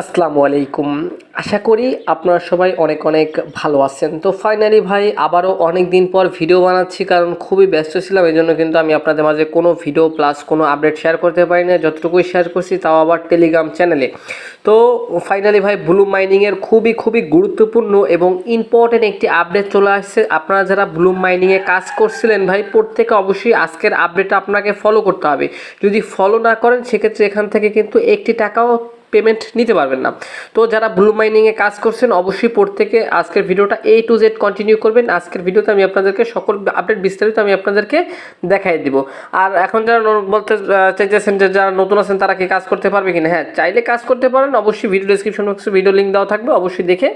আসসালামু আলাইকুম। আশা করি আপনারা সবাই অনেক অনেক ভালো আছেন। তো ফাইনালি ভাই, আবারও অনেক দিন পর ভিডিও বানাচ্ছি কারণ খুবই ব্যস্ত ছিলাম এই জন্য কিন্তু আমি আপনাদের মাঝে কোনো ভিডিও প্লাস কোনো আপডেট শেয়ার করতে পারি না। যতটুকুই শেয়ার করছি তাও আবার টেলিগ্রাম চ্যানেলে তো ফাইনালি ভাই ব্লু মাইনিংয়ের খুবই খুবই গুরুত্বপূর্ণ এবং ইম্পর্টেন্ট একটি আপডেট চলে আসছে। আপনারা যারা ব্লু মাইনিংয়ে কাজ করছিলেন ভাই, প্রত্যেকে অবশ্যই আজকের আপডেটটা আপনাকে ফলো করতে হবে। যদি ফলো না করেন, সেক্ষেত্রে এখান থেকে কিন্তু একটি টাকাও পেমেন্ট নিতে পারবেন না। তো যারা ব্লু মাইনিংয়ে কাজ করছেন, অবশ্যই প্রত্যেকে আজকের ভিডিওটা এ টু জেড কন্টিনিউ করবেন। আজকের ভিডিওতে আমি আপনাদেরকে সকল আপডেট বিস্তারিত আমি আপনাদেরকে দেখাই দিব। আর এখন যারা বলতে চাইতেছেন যে যারা নতুন আছেন, তারা কি কাজ করতে পারবে কিনা? হ্যাঁ চাইলে কাজ করতে পারেন। অবশ্যই ভিডিও ডিসক্রিপশন বক্সে ভিডিও লিঙ্ক দেওয়া থাকবে। অবশ্যই দেখে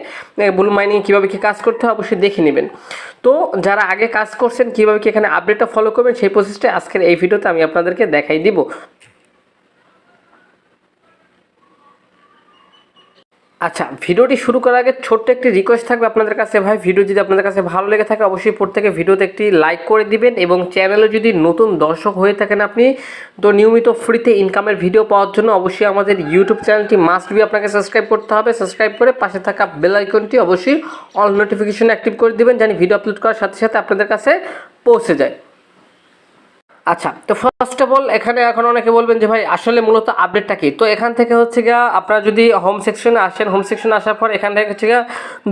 ব্লু মাইনিং কীভাবে কী কাজ করতে হয়, অবশ্যই দেখে নেবেন। তো যারা আগে কাজ করছেন, কীভাবে কি এখানে আপডেটটা ফলো করবেন, সেই প্রসেসটা আজকের এই ভিডিওতে আমি আপনাদেরকে দেখাই দিব। আচ্ছা ভিডিওটি শুরু করার আগে ছোট্ট একটি রিকোয়েস্ট থাকবে আপনাদের কাছে। ভাই ভিডিও যদি আপনাদের কাছে ভালো লেগে থাকে, অবশ্যই প্রত্যেকে ভিডিওতে একটি লাইক করে দিবেন এবং চ্যানেলে যদি নতুন দর্শক হয়ে থাকেন আপনি, তো নিয়মিত ফ্রিতে ইনকামের ভিডিও পাওয়ার জন্য অবশ্যই আমাদের ইউটিউব চ্যানেলটি মাস্ট বি আপনাকে সাবস্ক্রাইব করতে হবে। সাবস্ক্রাইব করে পাশে থাকা বেল আইকনটি অবশ্যই অল নোটিফিকেশন অ্যাক্টিভ করে দিবেন, জানি ভিডিও আপলোড করার সাথে সাথে আপনাদের কাছে পৌঁছে যায়। আচ্ছা তো ফার্স্ট অফ অল এখানে এখন অনেকে বলবেন যে, ভাই, আসলে মূলত আপডেটটা কি? তো এখান থেকে হচ্ছে গিয়া আপনারা যদি হোম সেকশনে আসেন হোম সেকশনে আসার পর এখান থেকে হচ্ছে গিয়া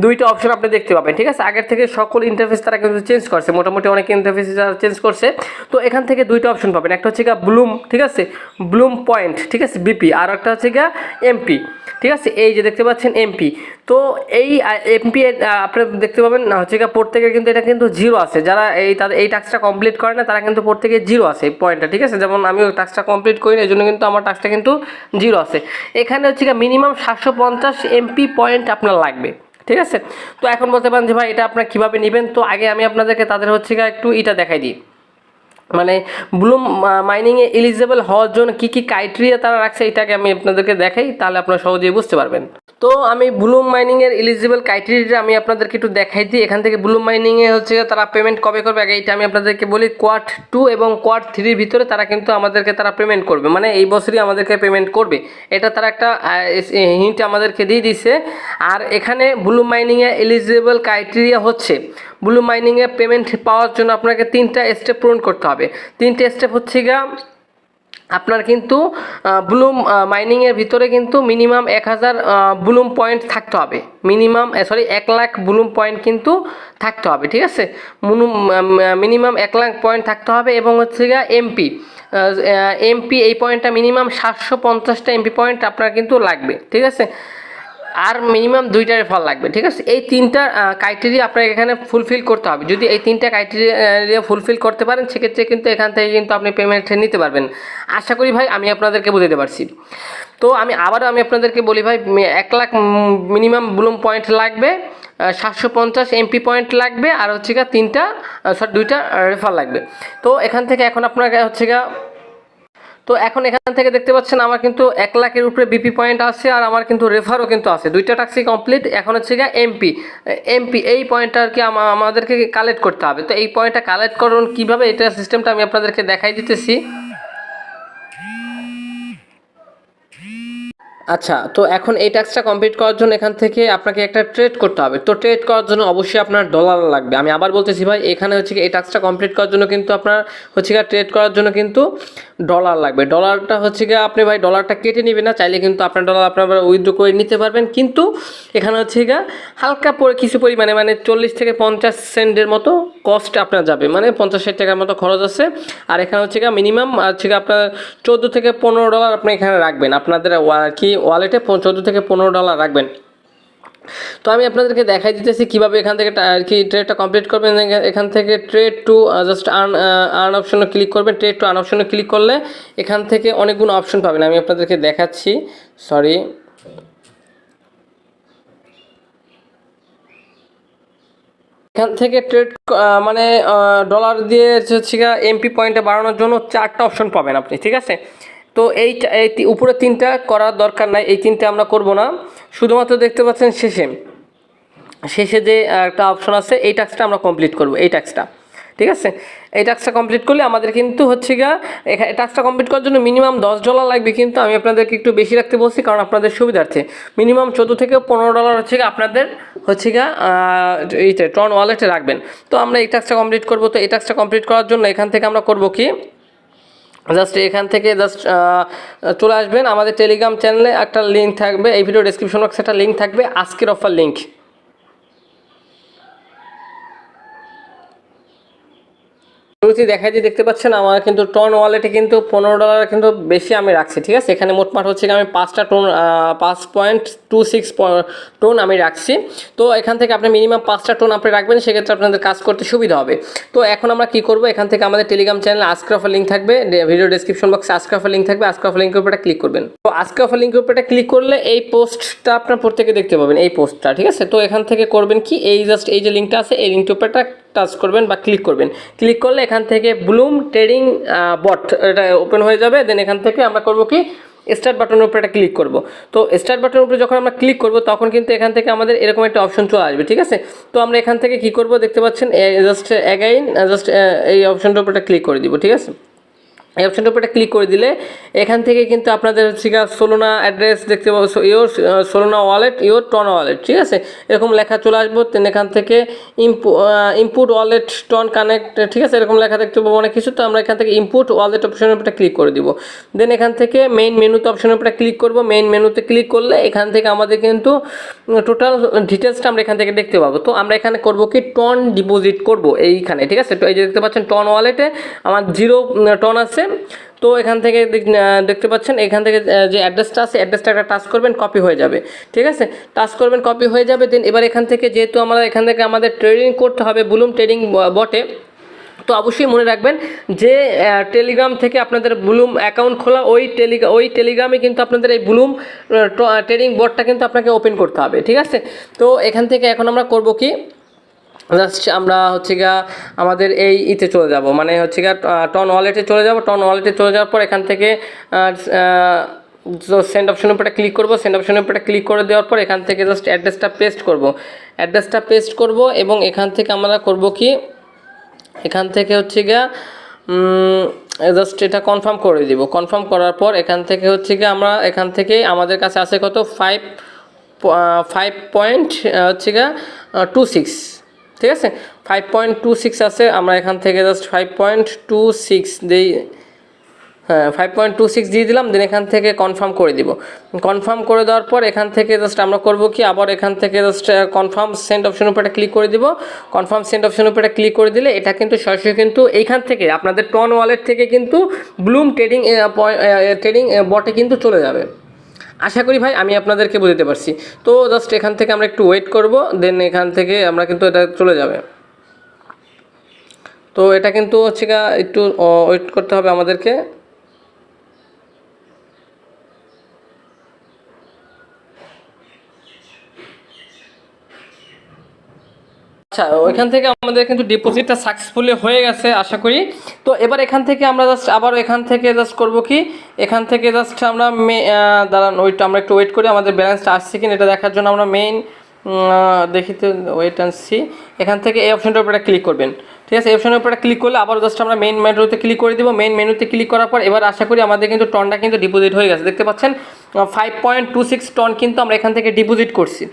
দুইটা অপশন আপনি দেখতে পাবেন, ঠিক আছে? আগের থেকে সকল ইন্টারফেস তারা কিন্তু চেঞ্জ করছে, মোটামুটি অনেক ইন্টারফেস যারা চেঞ্জ করছে। তো এখান থেকে দুইটা অপশন পাবেন, একটা হচ্ছে গিয়া ব্লুম ঠিক আছে? ব্লুম পয়েন্ট ঠিক আছে? বিপি আর একটা হচ্ছে গিয়া এমপি ঠিক আছে? এই যে দেখতে পাচ্ছেন এমপি তো এই এমপি আপনি দেখতে পাবেন, না, হচ্ছে গিয়ে প্রত্যেকের কিন্তু এটা কিন্তু জিরো আছে। যারা এই, তাদের, এই টাস্কটা কমপ্লিট করে না, তারা কিন্তু প্রত্যেকে জিরো আছে এই পয়েন্টটা ঠিক আছে? যেমন আমি ওই টাস্কটা কমপ্লিট করি না, এই জন্য কিন্তু আমার টাস্কটা কিন্তু জিরো আছে। এখানে হচ্ছে মিনিমাম সাতশো পঞ্চাশ এমপি পয়েন্ট আপনার লাগবে, ঠিক আছে? তো এখন বলতে পারেন যে ভাই, এটা আপনার কীভাবে নেবেন? তো আগে আমি আপনাদেরকে তাদের হচ্ছে একটু এটা দেখাই দিই। মানে ব্লুম মাইনিংয়ে এলিজিবল হওয়ার জন্য কী কী ক্রাইটেরিয়া তারা রাখছে, এটাকে আমি আপনাদেরকে দেখাই, তাহলে আপনারা সহজেই বুঝতে পারবেন। তো আমি ব্লুম মাইনিংয়ের এলিজিবল ক্রাইটেরিয়াটা আমি আপনাদেরকে একটু দেখাই দিই। এখান থেকে ব্লুম মাইনিংয়ে হচ্ছে তারা পেমেন্ট কবে করবে? আগে এটা আমি আপনাদেরকে বলি কোয়ার্ট টু এবং কোয়ার্ট থ্রির ভিতরে তারা কিন্তু আমাদেরকে তারা পেমেন্ট করবে। মানে এই বছরই আমাদেরকে পেমেন্ট করবে। এটা তারা একটা হিন্ট আমাদেরকে দিয়ে দিছে আর এখানে ব্লু মাইনিংয়ে এলিজিবল ক্রাইটেরিয়া হচ্ছে ব্লু মাইনিংয়ে পেমেন্ট পাওয়ার জন্য আপনাকে তিনটা স্টেপ পূরণ করতে হবে। তিনটে স্টেপ হচ্ছে গা আপনার কিন্তু ব্লুম মাইনিংয়ের ভিতরে কিন্তু মিনিমাম এক হাজার ব্লুম পয়েন্ট থাকতে হবে। মিনিমাম সরি এক লাখ ব্লুম পয়েন্ট কিন্তু থাকতে হবে, ঠিক আছে? মিনিমাম এক লাখ পয়েন্ট থাকতে হবে এবং হচ্ছে গিয়ে এমপি এমপি এই পয়েন্টটা মিনিমাম সাতশো পঞ্চাশটা এমপি পয়েন্ট আপনার কিন্তু লাগবে, ঠিক আছে? আর মিনিমাম দুইটা রেফার লাগবে, ঠিক আছে? এই তিনটা ক্রাইটেরিয়া আপনাকে এখানে ফুলফিল করতে হবে। যদি এই তিনটা ক্রাইটেরিয়া ফুলফিল করতে পারেন, সেক্ষেত্রে কিন্তু এখান থেকে কিন্তু আপনি পেমেন্ট নিতে পারবেন। আশা করি ভাই, আমি আপনাদেরকে বুঝাতে পারছি। তো আমি আবারও আমি আপনাদেরকে বলি ভাই এক লাখ মিনিমাম ব্লুম পয়েন্ট লাগবে সাতশো পঞ্চাশ এমপি পয়েন্ট লাগবে, আর হচ্ছে গা তিনটা সরি দুইটা রেফার লাগবে। তো এখান থেকে এখন আপনাকে হচ্ছে গা তো এখন এখান থেকে দেখতে পাচ্ছেন আমার কিন্তু এক লাখের উপরে বিপি পয়েন্ট আছে আর আমার কিন্তু রেফারও কিন্তু আছে। দুইটা ট্যাক্সি কমপ্লিট এখন হচ্ছে গিয়ে এমপি এমপি এই পয়েন্টটা আর কি আমা- আমাদেরকে কালেক্ট করতে হবে। তো এই পয়েন্টটা কালেক্ট করুন, কীভাবে এটা সিস্টেমটা আমি আপনাদেরকে দেখাই দিতেছি। আচ্ছা তো এখন এই ট্যাক্সটা কমপ্লিট করার জন্য এখান থেকে আপনাকে একটা ট্রেড করতে হবে। তো ট্রেড করার জন্য অবশ্যই আপনার ডলার লাগবে। আমি আবার বলতেছি ভাই, এখানে হচ্ছে এই ট্যাক্সটা কমপ্লিট করার জন্য কিন্তু আপনার হচ্ছে গিয়ে ট্রেড করার জন্য কিন্তু ডলার লাগবে। ডলারটা হচ্ছে গিয়ে আপনি ভাই ডলারটা কেটে নেবেন না, চাইলে কিন্তু আপনার ডলার আপনার উইথড্র করে নিতে পারবেন। কিন্তু এখানে হচ্ছে গিয়ে হালকা কিছু পরিমাণে মানে চল্লিশ থেকে পঞ্চাশ সেন্টের মতো কস্ট আপনার যাবে। মানে পঞ্চাশ ষাট টাকার মতো খরচ আছে। আর এখানে হচ্ছে গিয়ে মিনিমাম হচ্ছে গিয়ে আপনার চোদ্দ থেকে পনেরো ডলার আপনি এখানে রাখবেন। আপনাদের কি ওয়ালেটে চোদ্দ থেকে পনেরো ডলার রাখবেন। তো আমি আপনাদেরকে দেখাই দিতেছি কীভাবে এখান থেকে আর কি ট্রেডটা কমপ্লিট করবেন। এখান- এখান থেকে trade to just earn earn অপশনে ক্লিক করবেন। ট্রেড টু আর্ন অপশনে ক্লিক করলে এখান থেকে অনেকগুলো অপশন পাবেন। আমি আপনাদেরকে দেখাচ্ছি। সরি এখান থেকে ট্রেড মানে ডলার দিয়ে হচ্ছে গিয়ে এমপি পয়েন্টে বাড়ানোর জন্য চারটা অপশন পাবেন আপনি, ঠিক আছে? তো এই উপরে তিনটা করার দরকার নাই, এই তিনটে আমরা করব না। শুধুমাত্র দেখতে পাচ্ছেন শেষে শেষে যে একটা অপশন আছে, এই ট্যাক্সটা আমরা কমপ্লিট করব, এই ট্যাক্সটা ঠিক আছে? এই টাস্কটা কমপ্লিট করলে আমাদের কিন্তু হচ্ছে গা এখানে টাস্কটা কমপ্লিট করার জন্য মিনিমাম দশ ডলার লাগবে, কিন্তু আমি আপনাদেরকে একটু বেশি রাখতে বলছি, কারণ আপনাদের সুবিধার্থে। মিনিমাম চোদ্দ থেকে পনেরো ডলার হচ্ছে আপনাদের হচ্ছে গা এইটা টন ওয়ালেটে রাখবেন। তো আমরা এই টাস্কটা কমপ্লিট করব। তো এই টাস্কটা কমপ্লিট করার জন্য এখান থেকে আমরা করব কি? জাস্ট এখান থেকে জাস্ট চলে আসবেন। আমাদের টেলিগ্রাম চ্যানেলে একটা লিঙ্ক থাকবে। এই ভিডিও ডিসক্রিপশন বক্সে একটা লিঙ্ক থাকবে। আজকের অফার লিঙ্ক শুরুতেই দেখাই দিয়ে দেখতে পাচ্ছেন, আমার কিন্তু টন ওয়ালেটে কিন্তু পনেরো ডলার কিন্তু বেশি আমি রাখছি, ঠিক আছে? এখানে মোটমাট হচ্ছে আমি পাঁচটা টোন পাঁচ পয়েন্ট টু সিক্স টোন আমি রাখছি। তো এখান থেকে আপনি মিনিমাম পাঁচটা টোন আপনি রাখবেন, সেক্ষেত্রে আপনাদের কাজ করতে সুবিধা হবে। তো এখন আমরা কি করব? এখান থেকে আমাদের টেলিগ্রাম চ্যানেলে আজকের অফার লিঙ্ক থাকবে। ভিডিও ডিসক্রিপশন বক্সে আজকের অফার লিঙ্ক থাকবে। আজকের অফার লিঙ্কের উপরে ক্লিক করবেন। তো আজকের অফার লিঙ্কের উপরে ক্লিক করলে এই পোস্টটা আপনার প্রত্যেকে দেখতে পাবেন, এই পোস্টটা ঠিক আছে? তো এখান থেকে করবেন কি? এই জাস্ট এই যে লিঙ্কটা আছে, এই লিঙ্কটার উপরে টাচ করবেন বা ক্লিক করবেন। ক্লিক করলে এখান থেকে ব্লুম ট্রেডিং বট এটা ওপেন হয়ে যাবে। দেন এখান থেকে আমরা করব কি? স্টার্ট বাটনের উপরে একটা ক্লিক করব। তো স্টার্ট বাটনের উপরে যখন আমরা ক্লিক করব, তখন কিন্তু এখান থেকে আমাদের এরকম একটা অপশন চলে আসবে, ঠিক আছে? তো আমরা এখান থেকে কি করব? দেখতে পাচ্ছেন জাস্ট অ্যাগাইন জাস্ট এই অপশনটার উপরে ক্লিক করে দিব, ঠিক আছে? এই অপশনটার উপরে ক্লিক করে দিলে এখান থেকে কিন্তু আপনাদের হচ্ছে গিয়ে সোলোনা অ্যাড্রেস দেখতে পাবো। Your Solana wallet your TON wallet ঠিক আছে? এরকম লেখা চলে আসব তেন এখান থেকে ইনপুট ওয়ালেট টন কানেক্ট ঠিক আছে? এরকম লেখা দেখতে পাবো অনেক কিছু, তো আমরা এখান থেকে ইনপুট ওয়ালেট অপশনের উপরে ক্লিক করে দিব। দেন এখান থেকে মেইন মেনুতে অপশনের উপরে ক্লিক করব। মেইন মেনুতে ক্লিক করলে এখান থেকে আমাদের কিন্তু টোটাল ডিটেলসটা আমরা এখান থেকে দেখতে পাবো। তো আমরা এখানে করব কি টন ডিপোজিট করব এইখানে, ঠিক আছে? তো এই যে দেখতে পাচ্ছেন টন ওয়ালেটে আমার জিরো টন আছে তো এখান থেকে দেখতে পাচ্ছেন, এখান থেকে যে অ্যাড্রেসটা আছে, অ্যাড্রেসটা একটা টাচ করবেন কপি হয়ে যাবে। ঠিক আছে? টাচ করবেন কপি হয়ে যাবে দেন এবার এখান থেকে যেহেতু আমরা এখান থেকে আমাদের ট্রেডিং করতে হবে বুলুম ট্রেডিং বটে, তো অবশ্যই মনে রাখবেন যে টেলিগ্রাম থেকে আপনাদের ব্লুম অ্যাকাউন্ট খোলা, ওই টেলিগ্রাম ওই টেলিগ্রামে কিন্তু আপনাদের এই ব্লুম ট্রেডিং বটটা কিন্তু আপনাকে ওপেন করতে হবে। ঠিক আছে? তো এখান থেকে এখন আমরা করব কি? জাস্ট আমরা হচ্ছে গা আমাদের এই ইতে চলে যাব। মানে হচ্ছে গা টন ওয়ালেটে চলে যাব। টন ওয়ালেটে চলে যাওয়ার পর এখান থেকে সেন্ড অপশনের উপরে ক্লিক করব। সেন্ড অপশনের উপরে ক্লিক করে দেওয়ার পর এখান থেকে জাস্ট অ্যাড্রেসটা পেস্ট করব। অ্যাড্রেসটা পেস্ট করব এবং এখান থেকে আমরা করব কি, এখান থেকে হচ্ছে গিয়া জাস্ট এটা কনফার্ম করে দিব। কনফার্ম করার পর এখান থেকে হচ্ছে গিয়ে আমরা এখান থেকে আমাদের কাছে আছে কত? ফাইভ ফাইভ পয়েন্ট হচ্ছে গিয়া টু সিক্স ঠিক আছে? ফাইভ পয়েন্ট টু সিক্স আছে, আমরা এখান থেকে just five point two six দিই হ্যাঁ ফাইভ পয়েন্ট টু সিক্স দিয়ে দিলাম দেন এখান থেকে কনফার্ম করে দিব। কনফার্ম করে দেওয়ার পর এখান থেকে জাস্ট আমরা করব কি, আবার এখান থেকে জাস্ট কনফার্ম সেন্ড অপশন উপরে ক্লিক করে দিব। কনফার্ম সেন্ড অপশন উপরে ক্লিক করে দিলে এটা কিন্তু সরাসরি কিন্তু এইখান থেকে, আপনাদের টন ওয়ালেট থেকে কিন্তু ব্লুম ট্রেডিং ট্রেডিং বটে কিন্তু চলে যাবে। আশা করি ভাই, আমি আপনাদেরকে বুঝতে পারছি। তো জাস্ট এখান থেকে আমরা একটু ওয়েট করব দেন এখান থেকে আমরা কিন্তু এটা চলে যাবে। তো এটা কিন্তু হচ্ছে একটু ওয়েট করতে হবে আমাদেরকে। আচ্ছা ওইখান থেকে আমাদের কিন্তু ডিপোজিটটা সাকসেসফুলি হয়ে গেছে, আশা করি। তো এবার এখান থেকে আমরা জাস্ট আবার এখান থেকে জাস্ট করব কি? এখান থেকে জাস্ট আমরা মে দাঁড়ান, ওইটা আমরা একটু ওয়েট করি, আমাদের ব্যালেন্সটা আসছে কিনা এটা দেখার জন্য আমরা মেইন দেখি তো ওয়েট অ্যান্ড সি এখান থেকে এই অপশনটার উপরে ক্লিক করবেন। ঠিক আছে, এই অপশনের উপরে ক্লিক করলে আবার জাস্ট আমরা মেইন মেনুতে ক্লিক করে দিব। মেইন মেনুতে ক্লিক করার পর এবার আশা করি আমাদের কিন্তু টনটা কিন্তু ডিপোজিট হয়ে গেছে। দেখতে পাচ্ছেন? Five point two six TON কিন্তু আমরা এখান থেকে ডিপোজিট করছি।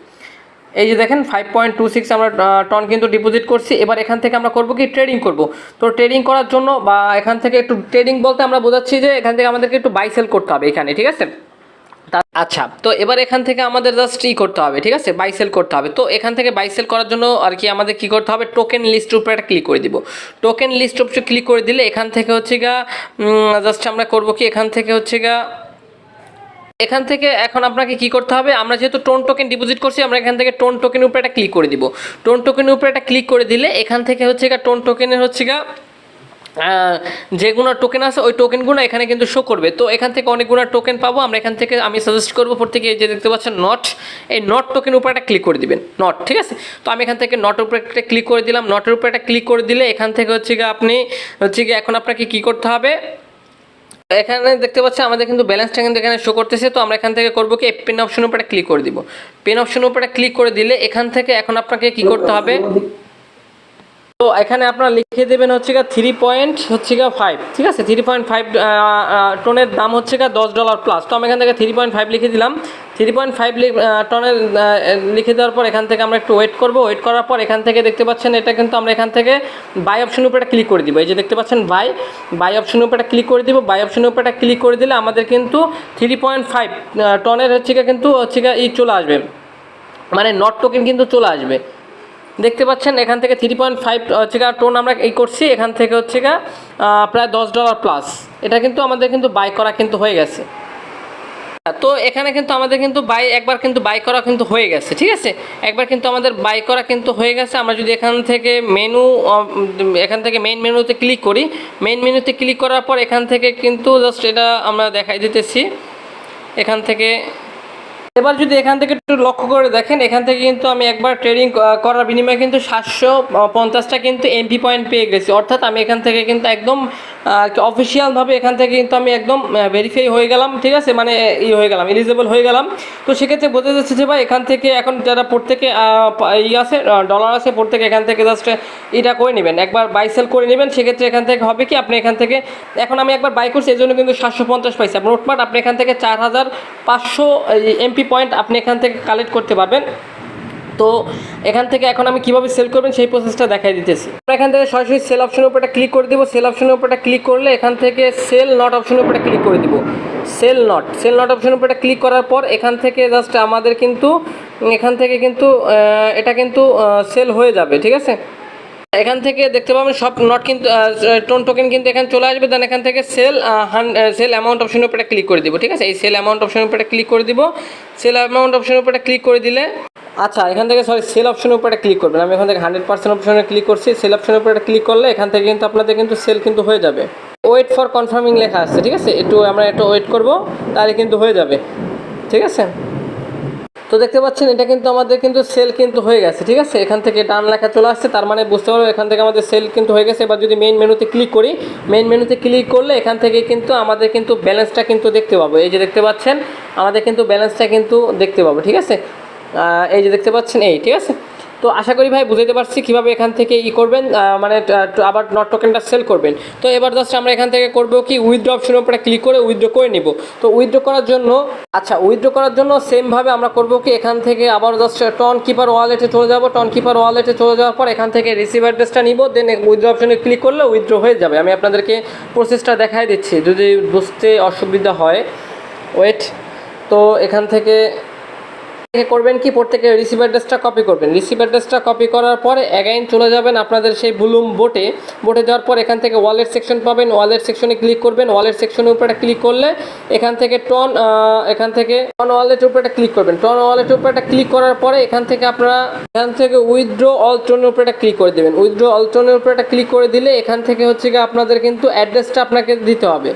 এই যে দেখেন ফাইভ পয়েন্ট টু সিক্স আমরা টন কিন্তু ডিপোজিট করছি। এবার এখান থেকে আমরা করব কি? ট্রেডিং করব। তো ট্রেডিং করার জন্য বা এখান থেকে একটু ট্রেডিং বলতে আমরা বোঝাচ্ছি যে এখান থেকে আমাদেরকে একটু বাই সেল করতে হবে এখানে, ঠিক আছে? আচ্ছা তো এবার এখান থেকে আমাদের জাস্ট ই করতে হবে, ঠিক আছে? বাই সেল করতে হবে। তো এখান থেকে বাই সেল করার জন্য আর কি আমাদের কি করতে হবে? টোকেন লিস্ট উপরে একটা ক্লিক করে দিব। টোকেন লিস্ট উপরে ক্লিক করে দিলে এখান থেকে হচ্ছে গা জাস্ট আমরা করব কি? এখান থেকে হচ্ছে গা এখান থেকে এখন আপনাকে কি করতে হবে? আমরা যেহেতু টোন টোকেন ডিপোজিট করছি, আমরা এখান থেকে টোন টোকেনের উপরে একটা ক্লিক করে দিব। টোন টোকেনের উপরে একটা ক্লিক করে দিলে এখান থেকে হচ্ছে গা টোন টোকেনের হচ্ছে গা যেগুলো টোকেন আছে, ওই টোকেনগুলো এখানে কিন্তু শো করবে। তো এখান থেকে অনেকগুলো টোকেন পাবো, আমরা এখান থেকে আমি সাজেস্ট করব প্রত্যেকে যে দেখতে পাচ্ছেন নট এই নট টোকেন উপরে একটা ক্লিক করে দিবেন। নট ঠিক আছে? তো আমি এখান থেকে নটের উপরে একটা ক্লিক করে দিলাম। নটের উপরে একটা ক্লিক করে দিলে এখান থেকে হচ্ছে গিয়ে আপনি হচ্ছে গিয়ে এখন আপনাকে কী করতে হবে? এখানে দেখতে পাচ্ছি, আমাদের কিন্তু ব্যালেন্সটা কিন্তু এখানে শো করতেছে। তো আমরা এখান থেকে করব কি পেন অপশন উপরে ক্লিক করে দিব। পেন অপশন উপরে ক্লিক করে দিলে এখান থেকে এখন আপনাকে কি করতে হবে? তো এখানে আপনারা লিখে দেবেন হচ্ছে গা থ্রি পয়েন্ট হচ্ছে গা ফাইভ ঠিক আছে? থ্রি পয়েন্ট ফাইভ টোনের দাম হচ্ছে গা দশ ডলার প্লাস তো আমি এখান থেকে থ্রি পয়েন্ট ফাইভ লিখে দিলাম। থ্রি পয়েন্ট ফাইভ টনের লিখে দেওয়ার পর এখান থেকে আমরা একটু ওয়েট করব। ওয়েট করার পর এখান থেকে দেখতে পাচ্ছেন এটা কিন্তু আমরা এখান থেকে বাই অপশনের উপরে ক্লিক করে দিব। এই যে দেখতে পাচ্ছেন বাই বাই অপশনের উপরে ক্লিক করে দিব। বাই অপশনের উপরে ক্লিক করে দিলে আমাদের কিন্তু থ্রি পয়েন্ট ফাইভ টনের হচ্ছে কিন্তু হচ্ছে ই চলে আসবে। মানে নট টোকেন কিন্তু চলে আসবে। দেখতে পাচ্ছেন এখান থেকে থ্রি পয়েন্ট ফাইভ হচ্ছে টোন আমরা এই করছি। এখান থেকে হচ্ছে প্রায় দশ ডলার প্লাস এটা কিন্তু আমাদের কিন্তু বাই করা কিন্তু হয়ে গেছে। তো এখানে কিন্তু আমাদের কিন্তু বাই একবার কিন্তু বাই করা কিন্তু হয়ে গেছে, ঠিক আছে? একবার কিন্তু আমাদের বাই করা কিন্তু হয়ে গেছে। আমরা যদি এখান থেকে মেনু এখান থেকে মেন মেনুতে ক্লিক করি মেন মেনুতে ক্লিক করার পর এখান থেকে কিন্তু জাস্ট এটা আমরা দেখাই দিতেছি। এখান থেকে এবার যদি এখান থেকে একটু লক্ষ্য করে দেখেন, এখান থেকে কিন্তু আমি একবার ট্রেডিং করার বিনিময়ে কিন্তু সাতশো পঞ্চাশটা কিন্তু এমপি পয়েন্ট পেয়ে গেছি। অর্থাৎ আমি এখান থেকে কিন্তু একদম অফিসিয়ালভাবে এখান থেকে কিন্তু আমি একদম ভেরিফাই হয়ে গেলাম, ঠিক আছে? মানে ই হয়ে গেলাম এলিজেবল হয়ে গেলাম। তো সেক্ষেত্রে বোঝা যাচ্ছে যে ভাই, এখান থেকে এখন যারা প্রত্যেকে ই আছে ডলার আছে প্রত্যেকে এখান থেকে জাস্ট এটা করে নেবেন। একবার বাই সেল করে নেবেন, সেক্ষেত্রে এখান থেকে হবে কি, আপনি এখান থেকে, এখন আমি একবার বাই করছি এই জন্য কিন্তু সাতশো পঞ্চাশ পাইছি। আপনার আপনি এখান থেকে চার হাজার পাঁচশো এমপি পয়েন্ট আপনি এখান থেকে কালেক্ট করতে পারবেন। তো এখান থেকে এখন আমি কীভাবে সেল করবেন সেই প্রসেসটা দেখাই দিতেছি। এখান থেকে সরাসরি সেল অপশনের উপর একটা ক্লিক করে দিব। সেল অপশনের উপর একটা ক্লিক করলে এখান থেকে সেল নট অপশনের উপর একটা ক্লিক করে দিব। সেল নট সেল নট অপশনের উপর একটা ক্লিক করার পর এখান থেকে জাস্ট আমাদের কিন্তু, এখান থেকে কিন্তু এটা কিন্তু সেল হয়ে যাবে, ঠিক আছে? এখান থেকে দেখতে পাবেন সব নট কিন্তু টোন টোকেন কিন্তু এখানে চলে আসবে। দেন এখান থেকে সেল সেল অ্যামাউন্ট অপশনের উপরে ক্লিক করে দিব, ঠিক আছে? এই সেল অ্যামাউন্ট অপশনের উপরে ক্লিক করে দিব। সেল অ্যামাউন্ট অপশনের উপরে ক্লিক করে দিলে আচ্ছা এখান থেকে সরি সেল অপশনের উপরে ক্লিক করবেন। আমি এখান থেকে হান্ড্রেড পার্সেন্ট অপশনে ক্লিক করছি। সেল অপশনের উপরে ক্লিক করলে এখান থেকে কিন্তু আপনাদের কিন্তু সেল কিন্তু হয়ে যাবে। ওয়েট ফর কনফার্মিং লেখা আছে, ঠিক আছে? একটু আমরা একটু ওয়েট করব, তাহলে কিন্তু হয়ে যাবে। ঠিক আছে? তো দেখতে পাচ্ছেন, এটা কিন্তু আমাদের কিন্তু সেল কিন্তু হয়ে গেছে, ঠিক আছে? এখান থেকে ডান লেখা চলে আসছে, তার মানে বুঝতে পারব এখান থেকে আমাদের সেল কিন্তু হয়ে গেছে। এবার যদি মেইন মেনুতে ক্লিক করি মেইন মেনুতে ক্লিক করলে এখান থেকে কিন্তু আমাদের কিন্তু ব্যালেন্সটা কিন্তু দেখতে পাবো। এই যে দেখতে পাচ্ছেন, আমাদের কিন্তু ব্যালেন্সটা কিন্তু দেখতে পাবো, ঠিক আছে? এই যে দেখতে পাচ্ছেন, এই, ঠিক আছে? তো আশা করি ভাই বুঝাইতে পারছি কীভাবে এখান থেকে ই করবেন মানে আবার নট টোকেনটা সেল করবেন। তো এবার জাস্ট আমরা এখান থেকে করব কি উইথড্র অপশনের উপরে ক্লিক করে উইথড্র করে নিব। তো উইথড্র করার জন্য আচ্ছা উইথড্র করার জন্য সেমভাবে আমরা করব কি এখান থেকে আবার জাস্ট টন কিপার ওয়ালেটে চলে যাব। টন কিপার ওয়ালেটে চলে যাওয়ার পর এখান থেকে রিসিভ অ্যাড্রেসটা নিব দেন উইথড্র অপশনে ক্লিক করলে উইথড্র হয়ে যাবে। আমি আপনাদেরকে প্রসেসটা দেখাই দিচ্ছি, যদি বুঝতে অসুবিধা হয়। ওয়েট তো এখান থেকে করবেন কি? প্রত্যেকে রিসিভ অ্যাড্রেসটা কপি করবেন। রিসিভ অ্যাড্রেসটা কপি করার পরে অ্যাগাইন চলে যাবেন আপনাদের সেই বুলুম বোটে বোটে যাওয়ার পর এখান থেকে ওয়ালেট সেকশন পাবেন। ওয়ালেট সেকশনে ক্লিক করবেন। ওয়ালেট সেকশনের উপরে ক্লিক করলে এখান থেকে টন এখান থেকে টন ওয়ালেটের উপরে একটা ক্লিক করবেন। টন ওয়ালেটের উপরে একটা ক্লিক করার পরে এখান থেকে আপনারা এখান থেকে উইথড্র অল টোনের উপরে একটা ক্লিক করে দেবেন। উইথড্র অল টোনের উপরে একটা ক্লিক করে দিলে এখান থেকে হচ্ছে গিয়ে আপনাদের কিন্তু অ্যাড্রেসটা আপনাকে দিতে হবে।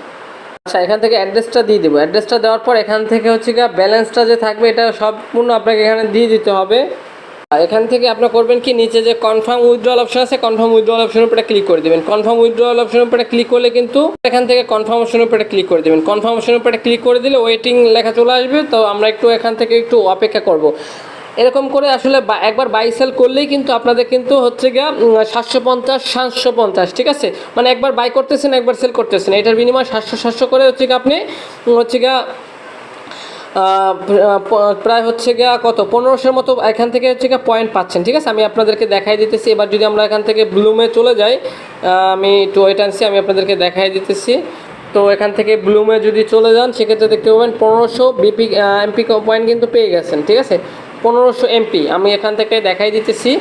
আচ্ছা এখান থেকে অ্যাড্রেসটা দিয়ে দেবো। অ্যাড্রেসটা দেওয়ার পর এখান থেকে হচ্ছে গিয়ে ব্যালেন্সটা যে থাকবে, এটা সম্পূর্ণ আপনাকে এখানে দিয়ে দিতে হবে। এখান থেকে আপনার করবেন কি, নিচে যে কনফার্ম উইথড্রল অপশন আছে কনফার্ম উইথড্রল অপশনের উপরে ক্লিক করে দেবেন। কনফার্ম উইথড্রল অপশনের উপরে ক্লিক করলে কিন্তু এখান থেকে কনফার্ম অপশনের উপরে ক্লিক করে দেবেন। কনফার্ম অপশনের উপরে ক্লিক করে দিলে ওয়েটিং লেখা চলে আসবে, তো আমরা একটু এখান থেকে একটু অপেক্ষা করব। এরকম করে আসলে একবার বাই সেল করলেই কিন্তু আপনাদের কিন্তু হচ্ছে গিয়া সাতশো পঞ্চাশ সাতশো পঞ্চাশ, ঠিক আছে? মানে একবার বাই করতেছেন, একবার সেল করতেছেন। এটার বিনিময়ে সাতশো সাতশো করে হচ্ছে গিয়ে আপনি হচ্ছে গিয়া প্রায় হচ্ছে গিয়া কত? পনেরোশোর মতো এখান থেকে হচ্ছে গিয়া পয়েন্ট পাচ্ছেন, ঠিক আছে? আমি আপনাদেরকে দেখাই দিতেছি। এবার যদি আমরা এখান থেকে ব্লুমে চলে যাই আমি একটু ওয়েট আনছি আমি আপনাদেরকে দেখাই দিতেছি। তো এখান থেকে ব্লুমে যদি চলে যান, সেক্ষেত্রে দেখতে পাবেন পনেরোশো বিপি এমপি পয়েন্ট কিন্তু পেয়ে গেছেন, ঠিক আছে? পনেরোশো এমপি আমি এখান থেকে দেখাই দিতেছি।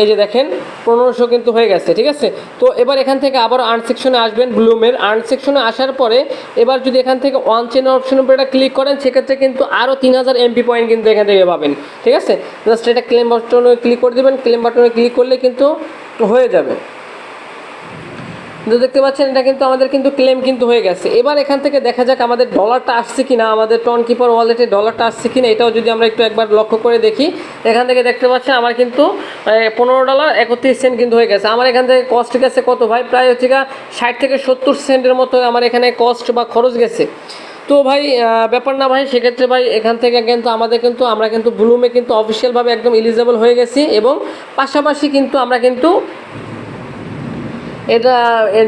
এই যে দেখেন, পনেরোশো কিন্তু হয়ে গেছে, ঠিক আছে? তো এবার এখান থেকে আবার আর্ন সেকশনে আসবেন ব্লুমের। আর্ন সেকশনে আসার পরে এবার যদি এখান থেকে ওয়ান চেন অপশনের উপরে এটা ক্লিক করেন, সেক্ষেত্রে কিন্তু আরও তিন হাজার এমপি পয়েন্ট কিন্তু এখান থেকে পাবেন, ঠিক আছে? জাস্ট এটা ক্লেম বাটনে ক্লিক করে দেবেন। ক্লেম বাটনে ক্লিক করলে কিন্তু হয়ে যাবে। তো দেখতে পাচ্ছেন, এটা কিন্তু আমাদের কিন্তু ক্লেম কিন্তু হয়ে গেছে। এবার এখান থেকে দেখা যাক আমাদের ডলারটা আসছে কিনা, আমাদের টন কিপার ওয়ালেটে ডলারটা আসছে কিনা, এটাও যদি আমরা একটু একবার লক্ষ্য করে দেখি। এখান থেকে দেখতে পাচ্ছেন, আমার কিন্তু পনেরো ডলার একত্রিশ সেন্ট কিন্তু হয়ে গেছে। আমার এখান থেকে কস্ট গেছে কত ভাই? প্রায় হচ্ছে ষাট থেকে সত্তর সেন্টের মতো আমার এখানে কস্ট বা খরচ গেছে। তো ভাই ব্যাপার না ভাই, সেক্ষেত্রে ভাই, এখান থেকে কিন্তু আমাদের কিন্তু, আমরা কিন্তু ব্লুমে কিন্তু অফিসিয়ালভাবে একদম এলিজেবল হয়ে গেছি এবং পাশাপাশি কিন্তু আমরা কিন্তু এটা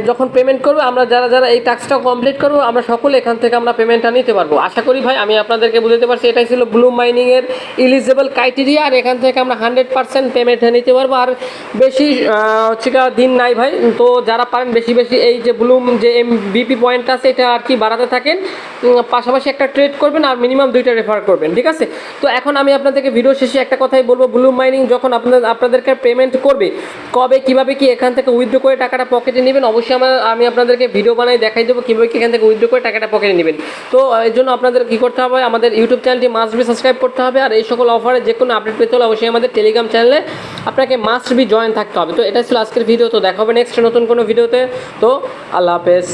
যখন পেমেন্ট করব, আমরা যারা যারা এই টাস্কটা কমপ্লিট করব, আমরা সকলে এখান থেকে আমরা পেমেন্টটা নিতে পারব। আশা করি ভাই, আমি আপনাদেরকে বুঝতে পারছি, এটাই ছিল ব্লু মাইনিংয়ের ইলিজিবল ক্রাইটেরিয়া আর এখান থেকে আমরা হান্ড্রেড পার্সেন্ট পেমেন্ট নিতে পারব। আর বেশি হচ্ছে দিন নাই ভাই, তো যারা পারেন বেশি বেশি এই যে ব্লুম যে এম বিপি পয়েন্ট আছে, এটা আর কি বাড়াতে থাকেন। পাশাপাশি একটা ট্রেড করবেন, আর মিনিমাম দুইটা রেফার করবেন, ঠিক আছে? তো এখন আমি আপনাদেরকে ভিডিও শেষে একটা কথাই বলব ব্লু মাইনিং যখন আপনাদের, আপনাদেরকে পেমেন্ট করবে, কবে, কীভাবে, কি, এখান থেকে উইথড্র করে টাকাটা পকেটে নেবেন, অবশ্যই আমার আমি আপনাদেরকে ভিডিও বানাই দেখাই দেবো কীভাবে এখান থেকে উইথড্র করে টাকাটা পকেটে নেবেন। তো এর জন্য আপনাদের কী করতে হবে? আমাদের ইউটিউব চ্যানেলটি মাস্ট বি সাবস্ক্রাইব করতে হবে, আর এই সকল অফারে যে কোনো আপডেট পেতে হলে অবশ্যই আমাদের টেলিগ্রাম চ্যানেলে আপনাকে মাস্ট বি জয়েন থাকতে হবে। তো এটা ছিল আজকের ভিডিও তো দেখা হবে নেক্সট নতুন কোনো ভিডিওতে তো, আল্লাহ হাফেজ।